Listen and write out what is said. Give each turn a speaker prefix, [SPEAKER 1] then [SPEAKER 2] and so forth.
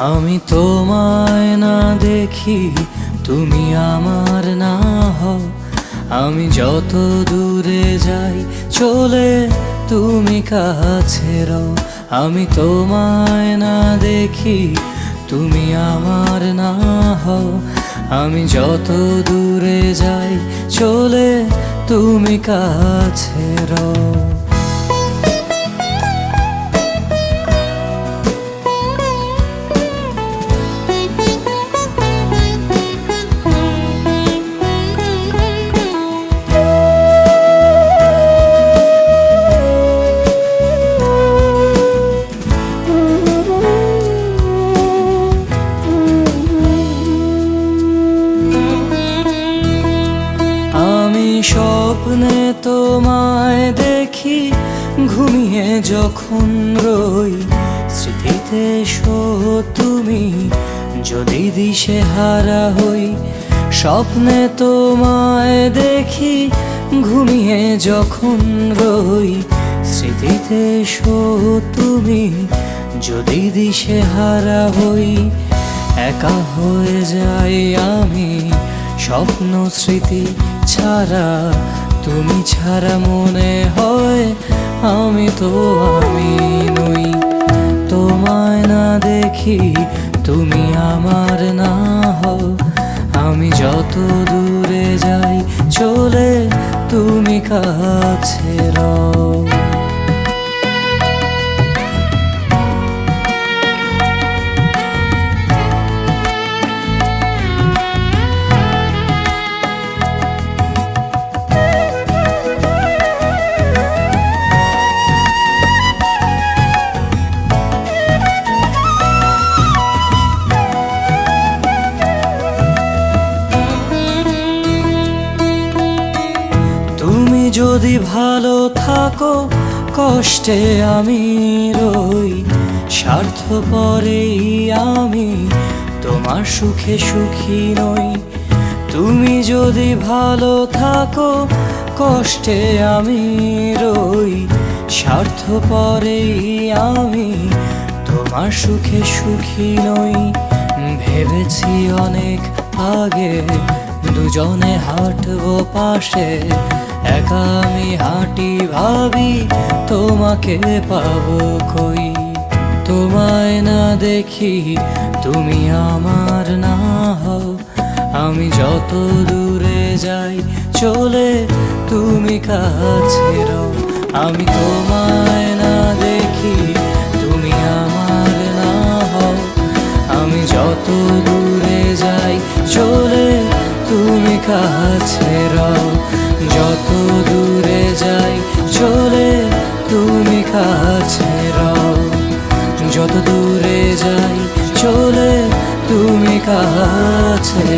[SPEAKER 1] আমি তোমায় না দেখি, তুমি আমার না হও। আমি যত দূরে যাই, চলে তুমি কাছে রও। আমি তোমায় না দেখি, তুমি আমার না হও। আমি যত দূরে যাই, চলে তুমি কাছে রও। স্বপ্নে তোমায় দেখি, ঘুমিয়ে যখন রই, স্মৃতিতে শো তুমি, যদি দিশে হারা হই, স্বপ্নে তোমায় দেখি, ঘুমিয়ে যখন রই, স্মৃতিতে শো তুমি, যদি দিশে হারা হই, একা হয়ে যাই আমি, স্বপ্ন, স্মৃতি ছাড়া, তুমি ছাড়া মনে হয় আমি তো আমি নই। তোমায় না দেখি তুমি আমার না হও। আমি যত দূরে যাই চলে তুমি কাছে। যদি ভালো থাকো, কষ্টে আমি রই। স্বার্থ স্বার্থপরেই আমি তোমার সুখে সুখী নই। তুমি যদি ভালো থাকো, কষ্টে আমি রই। স্বার্থ স্বার্থপরেই আমি তোমার সুখে সুখী নই। ভেবেছি অনেক আগে দুজনে হাঁটবো পাশে। একা আমি হাঁটি ভাবি, তোমাকে পাবো কই তোমায় না দেখি, তুমি আমার না হও। আমি যত দূরে যাই, চলে তুমি কাছে রও। আমি তোমায় না দেখি যত দূরে যাই চলে তুমি কাছে